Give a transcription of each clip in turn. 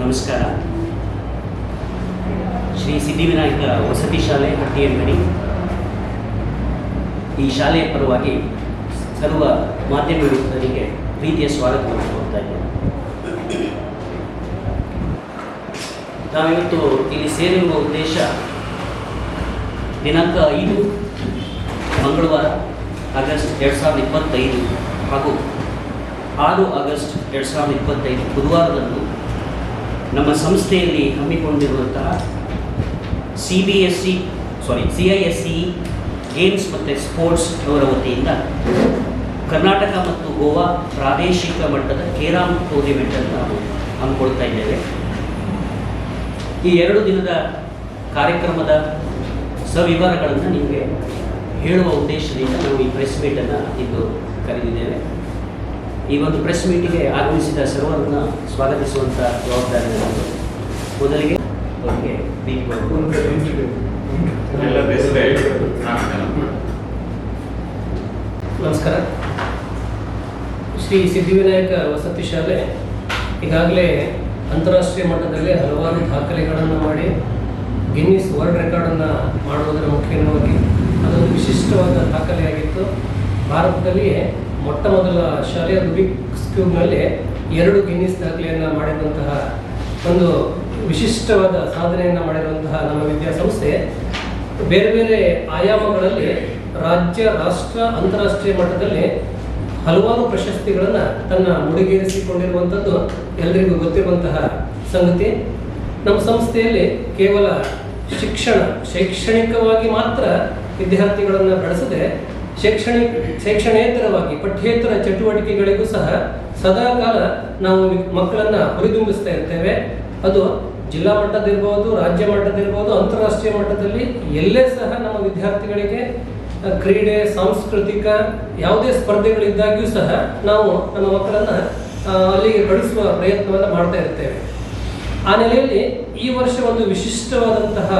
ನಮಸ್ಕಾರ. ಶ್ರೀ ಸಿದ್ಧಿವಿನಾಯಕ ವಸತಿ ಶಾಲೆ ಹಟ್ಟಿಯಂಗಡಿ ಈ ಶಾಲೆಯ ಪರವಾಗಿ ಸರ್ವ ಮಾಧ್ಯಮ ಮಿತ್ರರಿಗೆ ಪ್ರೀತಿಯ ಸ್ವಾಗತವನ್ನು ಕೊಡ್ತಾ ಇದ್ದೇನೆ. ನಾವಿವತ್ತು ಇಲ್ಲಿ ಸೇರಿರುವ ಉದ್ದೇಶ ದಿನಾಂಕ ಐದು, ಮಂಗಳವಾರ, ಆಗಸ್ಟ್ ಎರಡು ಸಾವಿರದ ಇಪ್ಪತ್ತೈದು ಹಾಗೂ ಆರು ಆಗಸ್ಟ್ ಎರಡು ಸಾವಿರದ ಇಪ್ಪತ್ತೈದು ಬುಧವಾರದಂದು ನಮ್ಮ ಸಂಸ್ಥೆಯಲ್ಲಿ ಹಮ್ಮಿಕೊಂಡಿರುವಂತಹ C B S C sorry C I S C games ಮತ್ತು ಸ್ಪೋರ್ಟ್ಸ್ ಅವರ ವತಿಯಿಂದ ಕರ್ನಾಟಕ ಮತ್ತು ಗೋವಾ ಪ್ರಾದೇಶಿಕ ಮಟ್ಟದ ಕೇರಾಮ್ ಟೂರ್ನಿಮೆಂಟನ್ನು ನಾವು ಹಮ್ಮಿಕೊಳ್ತಾ ಇದ್ದೇವೆ. ಈ ಎರಡು ದಿನದ ಕಾರ್ಯಕ್ರಮದ ಸವಿವರಗಳನ್ನು ನಿಮಗೆ ಹೇಳುವ ಉದ್ದೇಶದಿಂದ ನಾವು ಈ ಪ್ರೆಸ್ ಮೀಟನ್ನು ಇಂದು ಕರೆದಿದ್ದೇವೆ. ಈ ಒಂದು ಪ್ರೆಸ್ ಮೀಟಿಗೆ ಆಗಮಿಸಿದ ಸರ್ವರನ್ನ ಸ್ವಾಗತಿಸುವಂಥ ಜವಾಬ್ದಾರಿ. ಮೊದಲಿಗೆ ಅವರಿಗೆ ನಮಸ್ಕಾರ. ಶ್ರೀ ಸಿದ್ಧಿವಿನಾಯಕ ವಸತಿ ಶಾಲೆ ಈಗಾಗಲೇ ಅಂತಾರಾಷ್ಟ್ರೀಯ ಮಟ್ಟದಲ್ಲಿ ಹಲವಾರು ದಾಖಲೆಗಳನ್ನು ಮಾಡಿ ಗಿನ್ನಿಸ್ ವರ್ಲ್ಡ್ ರೆಕಾರ್ಡನ್ನು ಮಾಡುವುದರ ಮುಖ್ಯವಾಗಿ ಅದೊಂದು ವಿಶಿಷ್ಟವಾದ ದಾಖಲೆಯಾಗಿತ್ತು. ಭಾರತದಲ್ಲಿಯೇ ಮೊಟ್ಟ ಮೊದಲ ಶಾಲೆಯ ರುಬಿಕ್ಸ್ ಕ್ಯೂಬ್ನಲ್ಲಿ ಎರಡು ಗಿನ್ನಿಸ್ ದಾಖಲೆಯನ್ನು ಮಾಡಿರುವಂತಹ ಒಂದು ವಿಶಿಷ್ಟವಾದ ಸಾಧನೆಯನ್ನು ಮಾಡಿರುವಂತಹ ನಮ್ಮ ವಿದ್ಯಾಸಂಸ್ಥೆ. ಬೇರೆ ಬೇರೆ ಆಯಾಮಗಳಲ್ಲಿ ರಾಜ್ಯ, ರಾಷ್ಟ್ರ, ಅಂತಾರಾಷ್ಟ್ರೀಯ ಮಟ್ಟದಲ್ಲಿ ಹಲವಾರು ಪ್ರಶಸ್ತಿಗಳನ್ನು ತನ್ನ ಮುಡಿಗೇರಿಸಿಕೊಂಡಿರುವಂಥದ್ದು ಎಲ್ಲರಿಗೂ ಗೊತ್ತಿರುವಂತಹ ಸಂಗತಿ. ನಮ್ಮ ಸಂಸ್ಥೆಯಲ್ಲಿ ಕೇವಲ ಶಿಕ್ಷಣ, ಶೈಕ್ಷಣಿಕವಾಗಿ ಮಾತ್ರ ವಿದ್ಯಾರ್ಥಿಗಳನ್ನು ಬೆಳೆಸದೆ ಶೈಕ್ಷಣಿಕ ಶೈಕ್ಷಣೇತರವಾಗಿ, ಪಠ್ಯೇತರ ಚಟುವಟಿಕೆಗಳಿಗೂ ಸಹ ಸದಾ ಕಾಲ ನಾವು ಮಕ್ಕಳನ್ನು ಹುರಿದುಂಬಿಸ್ತಾ ಇರ್ತೇವೆ. ಅದು ಜಿಲ್ಲಾ ಮಟ್ಟದಿರ್ಬೋದು ರಾಜ್ಯ ಮಟ್ಟದಿರ್ಬೋದು ಅಂತಾರಾಷ್ಟ್ರೀಯ ಮಟ್ಟದಲ್ಲಿ ಎಲ್ಲೇ ಸಹ ನಮ್ಮ ವಿದ್ಯಾರ್ಥಿಗಳಿಗೆ ಕ್ರೀಡೆ, ಸಾಂಸ್ಕೃತಿಕ ಯಾವುದೇ ಸ್ಪರ್ಧೆಗಳಿದ್ದಾಗ್ಯೂ ಸಹ ನಾವು ನಮ್ಮ ಮಕ್ಕಳನ್ನು ಅಲ್ಲಿಗೆ ಕಳಿಸುವ ಪ್ರಯತ್ನವನ್ನು ಮಾಡ್ತಾ ಇರ್ತೇವೆ. ಆ ನೆಲೆಯಲ್ಲಿ ಈ ವರ್ಷ ಒಂದು ವಿಶಿಷ್ಟವಾದಂತಹ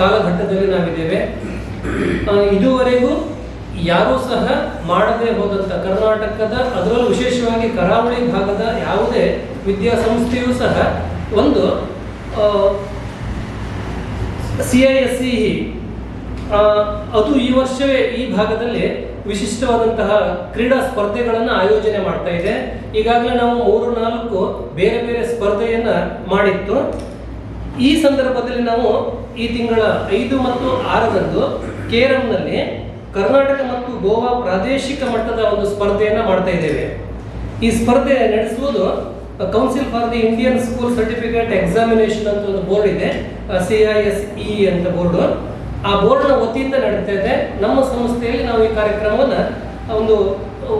ಕಾಲಘಟ್ಟದಲ್ಲಿ ನಾವಿದ್ದೇವೆ. ಇದುವರೆಗೂ ಯಾರೂ ಸಹ ಮಾಡದೇ ಹೋದಂಥ ಕರ್ನಾಟಕದ, ಅದರಲ್ಲೂ ವಿಶೇಷವಾಗಿ ಕರಾವಳಿ ಭಾಗದ ಯಾವುದೇ ವಿದ್ಯಾಸಂಸ್ಥೆಯೂ ಸಹ ಒಂದು ಸಿ ಐ ಎಸ್ ಸಿ ಅದು ಈ ವರ್ಷವೇ ಈ ಭಾಗದಲ್ಲಿ ವಿಶಿಷ್ಟವಾದಂತಹ ಕ್ರೀಡಾ ಸ್ಪರ್ಧೆಗಳನ್ನು ಆಯೋಜನೆ ಮಾಡ್ತಾ ಇದೆ. ಈಗಾಗಲೇ ನಾವು ಮೂರು, ನಾಲ್ಕು ಬೇರೆ ಬೇರೆ ಸ್ಪರ್ಧೆಯನ್ನು ಮಾಡಿತ್ತು. ಈ ಸಂದರ್ಭದಲ್ಲಿ ನಾವು ಈ ತಿಂಗಳ ಐದು ಮತ್ತು ಆರರಂದು ಕೇರಳಂನಲ್ಲಿ ಕರ್ನಾಟಕ ಮತ್ತು ಗೋವಾ ಪ್ರಾದೇಶಿಕ ಮಟ್ಟದ ಒಂದು ಸ್ಪರ್ಧೆಯನ್ನು ಮಾಡ್ತಾ ಇದ್ದೇವೆ. ಈ ಸ್ಪರ್ಧೆ ನಡೆಸುವುದು council for the Indian school certificate examination ಅಂತ ಒಂದು ಬೋರ್ಡ್ ಇದೆ ಸಿ ಐ ಎಸ್ ಇ ಅಂತ ಬೋರ್ಡ್ ಆ ಬೋರ್ಡ್ನ ವತಿಯಿಂದ ನಡೀತಾ ಇದೆ. ನಮ್ಮ ಸಂಸ್ಥೆಯಲ್ಲಿ ನಾವು ಈ ಕಾರ್ಯಕ್ರಮವನ್ನು ಒಂದು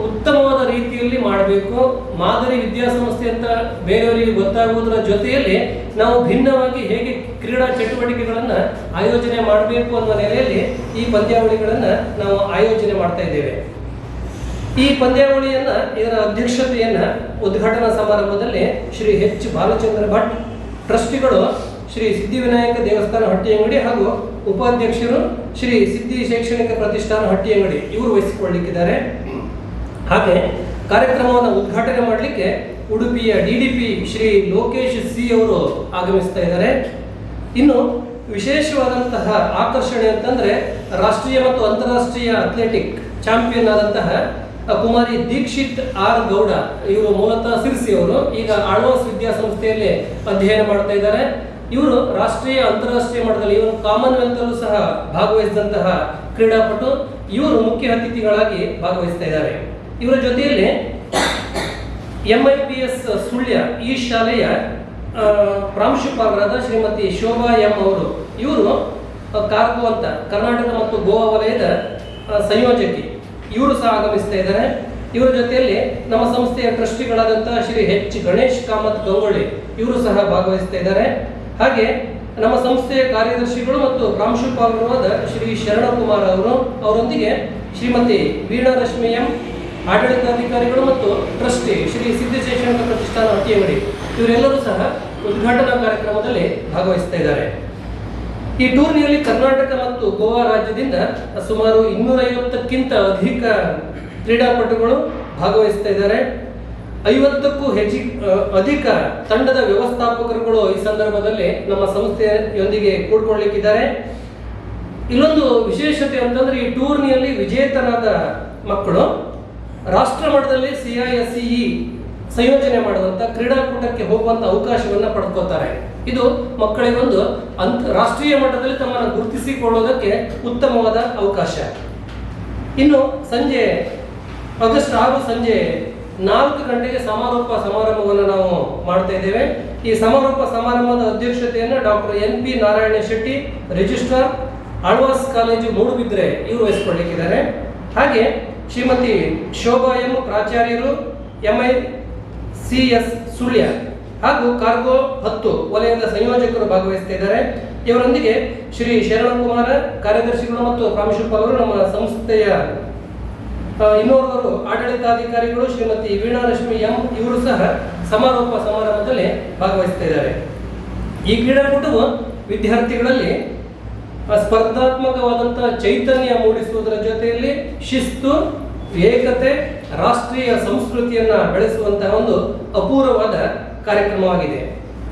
ಉತ್ತಮವಾದ ರೀತಿಯಲ್ಲಿ ಮಾಡಬೇಕು. ಮಾದರಿ ವಿದ್ಯಾಸಂಸ್ಥೆ ಅಂತ ಬೇರೆಯವರಿಗೆ ಗೊತ್ತಾಗುವುದರ ಜೊತೆಯಲ್ಲಿ ನಾವು ಭಿನ್ನವಾಗಿ ಹೇಗೆ ಕ್ರೀಡಾ ಚಟುವಟಿಕೆಗಳನ್ನು ಆಯೋಜನೆ ಮಾಡಬೇಕು ಅನ್ನೋ ನೆಲೆಯಲ್ಲಿ ಈ ಪಂದ್ಯಾವಳಿಗಳನ್ನು ನಾವು ಆಯೋಜನೆ ಮಾಡ್ತಾ ಇದ್ದೇವೆ. ಈ ಪಂದ್ಯಾವಳಿಯನ್ನ ಇದರ ಅಧ್ಯಕ್ಷತೆಯನ್ನ ಉದ್ಘಾಟನಾ ಸಮಾರಂಭದಲ್ಲಿ ಶ್ರೀ ಎಚ್ ಬಾಲಚಂದ್ರ ಭಟ್, ಟ್ರಸ್ಟಿಗಳು ಶ್ರೀ ಸಿದ್ಧಿವಿನಾಯಕ ದೇವಸ್ಥಾನ ಹಟ್ಟಿ ಅಂಗಡಿ ಹಾಗೂ ಉಪಾಧ್ಯಕ್ಷರು ಶ್ರೀ ಸಿದ್ಧಿ ಶೈಕ್ಷಣಿಕ ಪ್ರತಿಷ್ಠಾನ ಹಟ್ಟಿ ಅಂಗಡಿ ಇವರು ವಹಿಸಿಕೊಳ್ಳಲಿಕ್ಕಿದ್ದಾರೆ. ಹಾಗೆ ಕಾರ್ಯಕ್ರಮವನ್ನು ಉದ್ಘಾಟನೆ ಮಾಡಲಿಕ್ಕೆ ಉಡುಪಿಯ ಡಿಡಿಪಿ ಶ್ರೀ ಲೋಕೇಶ್ ಸಿ ಅವರು ಆಗಮಿಸ್ತಾ ಇದ್ದಾರೆ. ಇನ್ನು ವಿಶೇಷವಾದಂತಹ ಆಕರ್ಷಣೆ ಅಂತಂದ್ರೆ ರಾಷ್ಟ್ರೀಯ ಮತ್ತು ಅಂತಾರಾಷ್ಟ್ರೀಯ ಅಥ್ಲೆಟಿಕ್ ಚಾಂಪಿಯನ್ ಆದಂತಹ ಕುಮಾರಿ ದೀಕ್ಷಿತ್ ಆರ್ ಗೌಡ, ಇವರು ಮೂಲತಃ ಸಿರ್ಸಿ ಅವರು, ಈಗ ಆಳ್ವಾಸ್ ವಿದ್ಯಾಸಂಸ್ಥೆಯಲ್ಲಿ ಅಧ್ಯಯನ ಮಾಡ್ತಾ ಇದ್ದಾರೆ. ಇವರು ರಾಷ್ಟ್ರೀಯ ಅಂತಾರಾಷ್ಟ್ರೀಯ ಮಟ್ಟದಲ್ಲಿ, ಇವರು ಕಾಮನ್ವೆಲ್ತ್ ಅಲ್ಲೂ ಸಹ ಭಾಗವಹಿಸಿದಂತಹ ಕ್ರೀಡಾಪಟು. ಇವರು ಮುಖ್ಯ ಅತಿಥಿಗಳಾಗಿ ಭಾಗವಹಿಸ್ತಾ ಇದ್ದಾರೆ. ಇವರ ಜೊತೆಯಲ್ಲಿ M I P S Sullia ಈ ಶಾಲೆಯ ಪ್ರಾಂಶುಪಾಲರಾದ ಶ್ರೀಮತಿ ಶೋಭಾ ಎಂ ಅವರು. ಇವರು ಕಾರ್ಗೋ ಅಂತ ಕರ್ನಾಟಕ ಮತ್ತು ಗೋವಾ ವಲಯದ ಸಂಯೋಜಕಿ. ಇವರು ಸಹ ಆಗಮಿಸ್ತಾ ಇದ್ದಾರೆ. ಇವರ ಜೊತೆಯಲ್ಲಿ ನಮ್ಮ ಸಂಸ್ಥೆಯ ಟ್ರಸ್ಟಿಗಳಾದಂತಹ ಶ್ರೀ ಎಚ್ ಗಣೇಶ್ ಕಾಮತ್ ಗಂಗೊಳ್ಳಿ ಇವರು ಸಹ ಭಾಗವಹಿಸ್ತಾ ಇದ್ದಾರೆ. ಹಾಗೆ ನಮ್ಮ ಸಂಸ್ಥೆಯ ಕಾರ್ಯದರ್ಶಿಗಳು ಮತ್ತು ಪ್ರಾಂಶುಪಾಲರಾದ ಶ್ರೀ ಶರಣಕುಮಾರ್ ಅವರು, ಅವರೊಂದಿಗೆ ಶ್ರೀಮತಿ ವೀಣಾ ರಶ್ಮಿ ಎಂ ಆಡಳಿತಾಧಿಕಾರಿಗಳು ಮತ್ತು ಟ್ರಸ್ಟಿ ಶ್ರೀ ಸಿದ್ಧ ಶೈಕ್ಷಣಿಕ ಪ್ರತಿಷ್ಠಾನ ಹಟ್ಟಿಯಂಗಡಿ ಇವರೆಲ್ಲರೂ ಸಹ ಉದ್ಘಾಟನಾ ಕಾರ್ಯಕ್ರಮದಲ್ಲಿ ಭಾಗವಹಿಸ್ತಾ ಇದ್ದಾರೆ. ಈ ಟೂರ್ನಿಯಲ್ಲಿ ಕರ್ನಾಟಕ ಮತ್ತು ಗೋವಾ ರಾಜ್ಯದಿಂದ ಸುಮಾರು ಇನ್ನೂರೈವತ್ತಕ್ಕಿಂತ ಅಧಿಕ ಕ್ರೀಡಾಪಟುಗಳು ಭಾಗವಹಿಸ್ತಾ ಇದ್ದಾರೆ. ಐವತ್ತಕ್ಕೂ ಹೆಚ್ಚಿ ಅಧಿಕ ತಂಡದ ವ್ಯವಸ್ಥಾಪಕರುಗಳು ಈ ಸಂದರ್ಭದಲ್ಲಿ ನಮ್ಮ ಸಂಸ್ಥೆಯೊಂದಿಗೆ ಕೂಡ್ಕೊಳ್ಳಿಕ್ಕಿದ್ದಾರೆ. ಇಲ್ಲೊಂದು ವಿಶೇಷತೆ ಅಂತಂದ್ರೆ ಈ ಟೂರ್ನಿಯಲ್ಲಿ ವಿಜೇತರಾದ ಮಕ್ಕಳು ರಾಷ್ಟ್ರ ಮಟ್ಟದಲ್ಲಿ ಸಿ ಐ ಎಸ್ ಸಿಇ ಸಂಯೋಜನೆ ಮಾಡುವಂತ ಕ್ರೀಡಾಕೂಟಕ್ಕೆ ಹೋಗುವಂತ ಅವಕಾಶವನ್ನ ಪಡ್ಕೋತಾರೆ. ಇದು ಮಕ್ಕಳಿಗೊಂದು ಅಂತ ರಾಷ್ಟ್ರೀಯ ಮಟ್ಟದಲ್ಲಿ ತಮ್ಮನ್ನು ಗುರುತಿಸಿಕೊಳ್ಳೋದಕ್ಕೆ ಉತ್ತಮವಾದ ಅವಕಾಶ. ಇನ್ನು ಸಂಜೆ ಆಗಸ್ಟ್ ಆರು ಸಂಜೆ ನಾಲ್ಕು ಗಂಟೆಗೆ ಸಮಾರೋಪ ಸಮಾರಂಭವನ್ನು ನಾವು ಮಾಡ್ತಾ ಇದ್ದೇವೆ. ಈ ಸಮಾರೋಪ ಸಮಾರಂಭದ ಅಧ್ಯಕ್ಷತೆಯನ್ನು doctor N P Narayana Shetty, registrar Alva's college Moodbidri ಇವರು ವಹಿಸಿಕೊಳ್ಳಿಕ್ಕಿದ್ದಾರೆ ಹಾಗೆ Shrimati Shobha M ಪ್ರಾಚಾರ್ಯರು M I C S Sullia ಹಾಗೂ ಕಾರ್ಗೋ ಹತ್ತು ವಲಯದ ಸಂಯೋಜಕರು ಭಾಗವಹಿಸ್ತಾ ಇದ್ದಾರೆ ಇವರೊಂದಿಗೆ ಶ್ರೀ ಶರಣಕುಮಾರ, ಕಾರ್ಯದರ್ಶಿಗಳು ಮತ್ತು ಪ್ರಾಂಶುಪಾಲರು ನಮ್ಮ ಸಂಸ್ಥೆಯ ಇನ್ನೋರ್ವರು ಆಡಳಿತಾಧಿಕಾರಿಗಳು ಶ್ರೀಮತಿ ವೀಣಾಲಕ್ಷ್ಮಿ ಎಂ, ಇವರು ಸಹ ಸಮಾರೋಪ ಸಮಾರಂಭದಲ್ಲಿ ಭಾಗವಹಿಸ್ತಾ ಇದ್ದಾರೆ ಈ ಕ್ರೀಡಾಕೂಟವು ವಿದ್ಯಾರ್ಥಿಗಳಲ್ಲಿ ಸ್ಪರ್ಧಾತ್ಮಕವಾದಂತಹ ಚೈತನ್ಯ ಮೂಡಿಸುವುದರ ಜೊತೆಯಲ್ಲಿ ಶಿಸ್ತು, ಏಕತೆ, ರಾಷ್ಟ್ರೀಯ ಸಂಸ್ಕೃತಿಯನ್ನ ಬೆಳೆಸುವಂತಹ ಒಂದು ಅಪೂರ್ವವಾದ ಕಾರ್ಯಕ್ರಮವಾಗಿದೆ.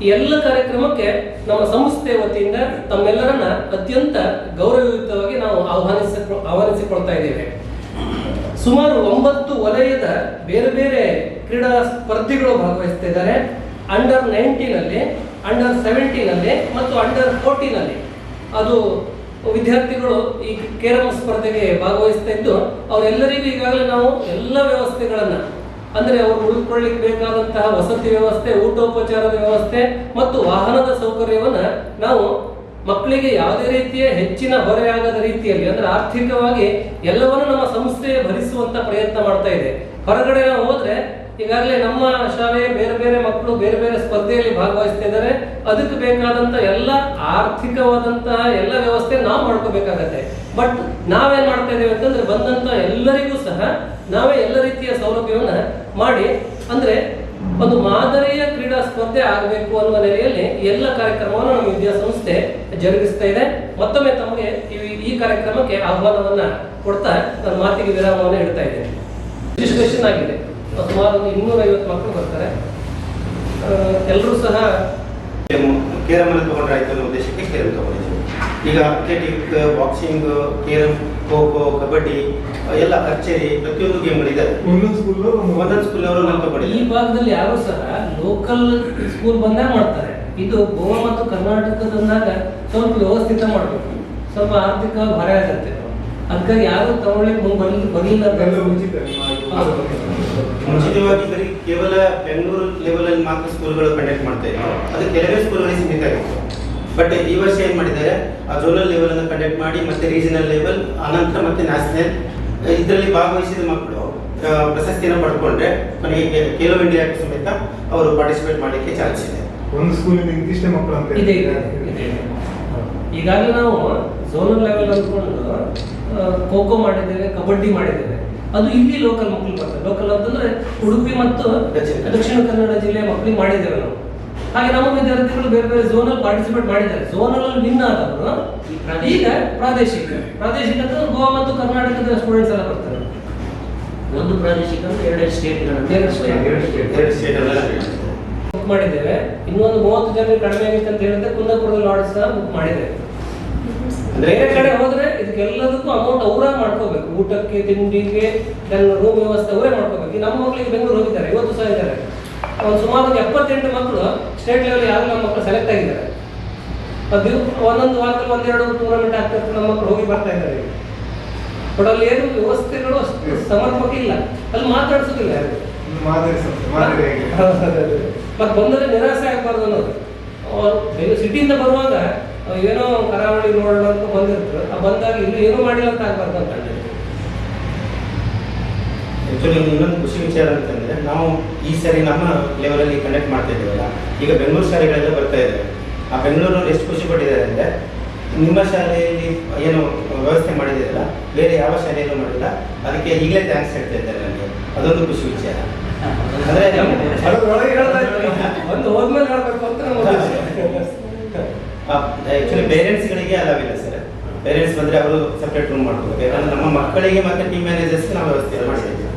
ಈ ಎಲ್ಲ ಕಾರ್ಯಕ್ರಮಕ್ಕೆ ನಮ್ಮ ಸಂಸ್ಥೆ ವತಿಯಿಂದ ತಮ್ಮೆಲ್ಲರನ್ನ ಅತ್ಯಂತ ಗೌರವಯುತವಾಗಿ ನಾವು ಆಹ್ವಾನಿಸ ಆಹ್ವಾನಿಸಿಕೊಳ್ತಾ ಇದ್ದೇವೆ. ಸುಮಾರು ಒಂಬತ್ತು ವಲಯದ ಬೇರೆ ಬೇರೆ ಕ್ರೀಡಾ ಸ್ಪರ್ಧಿಗಳು ಭಾಗವಹಿಸ್ತಾ ಇದ್ದಾರೆ ಅಂಡರ್ ನೈನ್ಟೀನಲ್ಲಿ ಅಂಡರ್ ಸೆವೆಂಟೀನಲ್ಲಿ ಮತ್ತು ಅಂಡರ್ ಫೋರ್ಟೀನಲ್ಲಿ ಅದು ವಿದ್ಯಾರ್ಥಿಗಳು ಈ ಕೇರಂ ಸ್ಪರ್ಧೆಗೆ ಭಾಗವಹಿಸ್ತಾ ಇದ್ದು, ಅವರೆಲ್ಲರಿಗೂ ಈಗಾಗಲೇ ನಾವು ಎಲ್ಲ ವ್ಯವಸ್ಥೆಗಳನ್ನು, ಅಂದರೆ ಅವರು ಉಳಿದುಕೊಳ್ಳಿಕ್ಕೆ ಬೇಕಾದಂತಹ ವಸತಿ ವ್ಯವಸ್ಥೆ, ಊಟೋಪಚಾರದ ವ್ಯವಸ್ಥೆ ಮತ್ತು ವಾಹನದ ಸೌಕರ್ಯವನ್ನು ನಾವು ಮಕ್ಕಳಿಗೆ ಯಾವುದೇ ರೀತಿಯ ಹೆಚ್ಚಿನ ಹೊರೆಯಾಗದ ರೀತಿಯಲ್ಲಿ, ಅಂದರೆ ಆರ್ಥಿಕವಾಗಿ ಎಲ್ಲವನ್ನು ನಮ್ಮ ಸಂಸ್ಥೆ ಭರಿಸುವಂತ ಪ್ರಯತ್ನ ಮಾಡ್ತಾ ಇದೆ. ಹೊರಗಡೆ ನಾವು ಹೋದ್ರೆ ಈಗಾಗಲೇ ನಮ್ಮ ಶಾಲೆ ಬೇರೆ ಬೇರೆ ಮಕ್ಕಳು ಬೇರೆ ಬೇರೆ ಸ್ಪರ್ಧೆಯಲ್ಲಿ ಭಾಗವಹಿಸ್ತಾ ಇದ್ದಾರೆ. ಅದಕ್ಕೆ ಬೇಕಾದಂತ ಎಲ್ಲ ಆರ್ಥಿಕವಾದಂತಹ ಎಲ್ಲ ವ್ಯವಸ್ಥೆ ನಾವು ಮಾಡ್ಕೋಬೇಕಾಗತ್ತೆ. ಬಟ್ ನಾವೇನ್ ಮಾಡ್ತಾ ಇದ್ದೇವೆ ಅಂತಂದ್ರೆ ಬಂದಂತ ಎಲ್ಲರಿಗೂ ಸಹ ನಾವೇ ಎಲ್ಲ ರೀತಿಯ ಸೌಲಭ್ಯವನ್ನ ಮಾಡಿ, ಅಂದ್ರೆ ಒಂದು ಮಾದರಿಯ ಕ್ರೀಡಾ ಸ್ಪರ್ಧೆ ಆಗಬೇಕು ಅನ್ನುವ ನೆಲೆಯಲ್ಲಿ ಎಲ್ಲ ಕಾರ್ಯಕ್ರಮವನ್ನು ನಮ್ಮ ವಿದ್ಯಾಸಂಸ್ಥೆ ಜರುಗಿಸ್ತಾ ಇದೆ. ಮತ್ತೊಮ್ಮೆ ತಮಗೆ ಈ- ಕಾರ್ಯಕ್ರಮಕ್ಕೆ ಆಹ್ವಾನವನ್ನ ಕೊಡ್ತಾ ನನ್ನ ಮಾತಿಗೆ ವಿರಾಮವನ್ನು ಇಡ್ತಾ ಇದ್ದೇನೆ. ಆಗಿದೆ. ಸುಮಾರು ಒಂದು ಇನ್ನೂರ ಐವತ್ತು ಮಕ್ಕಳು ಬರ್ತಾರೆ. ಎಲ್ಲರೂ ಸಹ ಕೇರಮಲ್ಲಿ ತಗೊಂಡ್ರೆ ಆಯ್ತು ಅನ್ನೋ ಉದ್ದೇಶಕ್ಕೆ ಕೇರಮ್ ತಗೊಂಡಿದ್ದೀವಿ. ಈಗ athletic boxing carrom kho kho kabaddi ಎಲ್ಲ ಕಚೇರಿ ಪ್ರತಿಯೊಂದು ಗೇಮ್ಗಳಿದೆ ಒಂದೊಂದು ಸ್ಕೂಲ್ ಒಂದೊಂದು ಸ್ಕೂಲ್ ಅವರು ನಾನು ಈ ಭಾಗದಲ್ಲಿ ಯಾರು ಸಹ ಲೋಕಲ್ ಸ್ಕೂಲ್ ಬಂದಾಗ ಮಾಡ್ತಾರೆ. ಇದು ಗೋವಾ ಮತ್ತು ಕರ್ನಾಟಕದಂದಾಗ ಸ್ವಲ್ಪ ವ್ಯವಸ್ಥಿತ ಮಾಡಬೇಕು. ಸ್ವಲ್ಪ ಆರ್ಥಿಕ ಭಾರ ಆಗತ್ತೆ ಅದಕ್ಕಾಗಿ ಯಾರು ತಗೊಳ್ಳಿಕ್ಕೆ ಮುಂದೆ ಬರಲಿಲ್ಲ ಉಚಿತ ಮುಂಚಿತವಾಗಿ ಬರೀ ಕೇವಲ ಬೆಂಗಳೂರು ಲೆವೆಲ್ ಅಲ್ಲಿ ಮಾತ್ರ ಸ್ಕೂಲ್ಗಳು ಕಂಡಕ್ಟ್ ಮಾಡ್ತಾ ಇದ್ರು. ಅದು ಕೆಲವೇ ಸ್ಕೂಲ್ಗಳಿಗೆ ಸೀಮಿತ ಆಗಿತ್ತು ಬಟ್ ಈ ವರ್ಷ ಏನು ಮಾಡಿದ್ದಾರೆ? ಆ ಝೋನಲ್ ಲೆವೆಲ್ ಅನ್ನು ಕಂಡಕ್ಟ್ ಮಾಡಿ ಮತ್ತೆ ರೀಜನಲ್ ಲೆವೆಲ್ ಅನಂತರ ಮತ್ತೆ ನ್ಯಾಷನಲ್ ಇದರಲ್ಲಿ ಭಾಗವಹಿಸಿದ ಮಕ್ಕಳು ಪ್ರಶಸ್ತಿಯನ್ನು ಪಡ್ಕೊಂಡ್ರೆ ಕೊನೆಗೆ ಖೇಲೋ ಇಂಡಿಯಾ ಸಮೇತ ಅವರು ಪಾರ್ಟಿಸಿಪೇಟ್ ಮಾಡಲಿಕ್ಕೆ ಚಾನ್ಸ್ ಇದೆ. ಒಂದು ಸ್ಕೂಲಿಂದ ಇಂತಿಷ್ಟೇ ಮಕ್ಕಳು ಅಂತ ಇದೆ. ಈಗಾಗಲೇ ನಾವು ಝೋನಲ್ ಲೆವೆಲ್ ಅಂದ್ಕೊಂಡು ಖೋ ಖೋ ಮಾಡಿದ್ದೇವೆ ಕಬಡ್ಡಿ ಮಾಡಿದ್ದೇವೆ. ಅದು ಇಲ್ಲಿ ಲೋಕಲ್ ಮಕ್ಕಳು ಬರ್ತಾರೆ ಲೋಕಲ್ ಅಂತಂದ್ರೆ ಉಡುಪಿ ಮತ್ತು ದಕ್ಷಿಣ. ಕನ್ನಡ. ಜಿಲ್ಲೆಯ ಮಕ್ಕಳಿಗೆ ಮಾಡಿದ್ದೇವೆ ನಾವು. ಹಾಗೆ ನಮ್ಮ ವಿದ್ಯಾರ್ಥಿಗಳು ಬೇರೆ ಬೇರೆ ಝೋನಲ್ಲಿ ಪಾರ್ಟಿಸಿಪೇಟ್ ಮಾಡಿದ್ದಾರೆ. ಝೋನಲ್ ಅಲ್ಲಿ ವಿನ್ ಆದವರು ಈಗ ಪ್ರಾದೇಶಿಕ. ಪ್ರಾದೇಶಿಕ ಅಂತಂದ್ರೆ ಗೋವಾ ಮತ್ತು ಕರ್ನಾಟಕದ ಸ್ಟೂಡೆಂಟ್ಸ್ ಎಲ್ಲ ಬರ್ತಾರೆ. ಒಂದು ಪ್ರಾದೇಶಿಕ ಎರಡು ಸ್ಟೇಟ್ ಬುಕ್ ಮಾಡಿದ್ದೇವೆ. ಇನ್ನೊಂದು ಮೂವತ್ತು ಜನ ಕಡಿಮೆ ಆಗಿತ್ತು ಅಂತ ಹೇಳಿದ್ರೆ ಕುಂದಾಪುರದಲ್ಲಿ ಆರ್ಡರ್ ಸಹ ಬುಕ್ ಮಾಡಿದ್ದೇವೆ. ಬೇರೆ ಕಡೆ ಹೋದ್ರೆ ಇದಕ್ಕೆಲ್ಲದಕ್ಕೂ ಅಮೌಂಟ್ ಅವರೇ ಮಾಡ್ಕೋಬೇಕು. ಊಟಕ್ಕೆ ತಿಂಡಿಗೆ ರೂಮ್ ವ್ಯವಸ್ಥೆ ಅವರೇ ಮಾಡ್ಕೋಬೇಕು. ನಮ್ಮ ಮಕ್ಕಳಿಗೆ ಬೆಂಗಳೂರು ಹೋಗಿದ್ದಾರೆ ಇವತ್ತು ಸಹ ಇದ್ದಾರೆ. ಒಂದು ಸುಮಾರು ಒಂದು ಎಪ್ಪತ್ತೆಂಟು ಮಕ್ಕಳು ಸ್ಟೇಟ್ ಲೆವೆಲ್ ಯಾರು ನಮ್ಮ ಮಕ್ಕಳು ಸೆಲೆಕ್ಟ್ ಆಗಿದ್ದಾರೆ. ಅದು ಒಂದೊಂದು ವಾರದಲ್ಲಿ ಒಂದೆರಡು ಟೂರ್ನಮೆಂಟ್ ಆಗ್ತಾ ಇರ್ತದೆ ನಮ್ಮ ಮಕ್ಕಳು ಹೋಗಿ ಬರ್ತಾ ಇದ್ದಾರೆ. ಬಟ್ ಅಲ್ಲಿ ಏನು ವ್ಯವಸ್ಥೆಗಳು ಅಷ್ಟು ಸಮರ್ಪಕ ಇಲ್ಲ. ಅಲ್ಲಿ ಮಾತಾಡ್ಸೋದಿಲ್ಲ ಯಾರು. ಮತ್ತೆ ಬಂದರೆ ನಿರಾಸೆ ಆಗಬಾರ್ದು ಅನ್ನೋದು. ಸಿಟಿಯಿಂದ ಬರುವಾಗ ಏನೋ ಕರಾವಳಿ ನೋಡೋಣ ಅಂತ ಬಂದಿರ್ತಾರೆ ಆ ಬಂದಾಗ ಇನ್ನು ಏನು ಮಾಡಿಲ್ಲ ಅಂತ ಆಗ್ಬಾರ್ದು ಅಂತ ಆ್ಯಕ್ಚುಲಿ ಆಕ್ಚುಲಿ ಇನ್ನೊಂದು ಖುಷಿ ವಿಚಾರ ಅಂತಂದ್ರೆ ನಾವು ಈ ಸರಿ ನಮ್ಮ ಲೆವೆಲಲ್ಲಿ ಕಂಡಕ್ಟ್ ಮಾಡ್ತಾ ಇದ್ದೀವಲ್ಲ ಈಗ ಬೆಂಗಳೂರು ಶಾಲೆಗಳೆಲ್ಲ ಬರ್ತಾ ಇದ್ದಾರೆ ಆ ಬೆಂಗಳೂರು ಎಷ್ಟು ಖುಷಿ ಪಟ್ಟಿದ್ದಾರೆ ಅಂದ್ರೆ ನಿಮ್ಮ ಶಾಲೆಯಲ್ಲಿ ಏನು ವ್ಯವಸ್ಥೆ ಮಾಡಿದಿರಲ್ಲ ಬೇರೆ ಯಾವ ಶಾಲೆಯಲ್ಲೂ ಮಾಡಿಲ್ಲ ಅದಕ್ಕೆ ಈಗಲೇ ಥ್ಯಾಂಕ್ಸ್ ಹೇಳ್ತಾ ಇದ್ದಾರೆ ನನಗೆ ಅದೊಂದು ಖುಷಿ ವಿಚಾರ. ಅಂದ್ರೆ. ಒಂದು ಹೋದ್ಮೇಲೆ ಹೇಳ್ಬೇಕು ಅಂತ. ಆಕ್ಚುಲಿ ಪೇರೆಂಟ್ಸ್ಗಳಿಗೆ ಅಲವಿಲ್ಲ ಸರ್ ಪೇರೆಂಟ್ಸ್ ಬಂದರೆ ಅವರು ಸಪ್ರೇಟ್ ರೂಮ್ ಮಾಡ್ಕೋಬೇಕು ಯಾಕಂದ್ರೆ ನಮ್ಮ ಮಕ್ಕಳಿಗೆ ಮತ್ತೆ ಟೀಮ್ ಮ್ಯಾನೇಜರ್ಸ್ಗೆ ನಾವು ವ್ಯವಸ್ಥೆ ಮಾಡಿದ್ದೀವಿ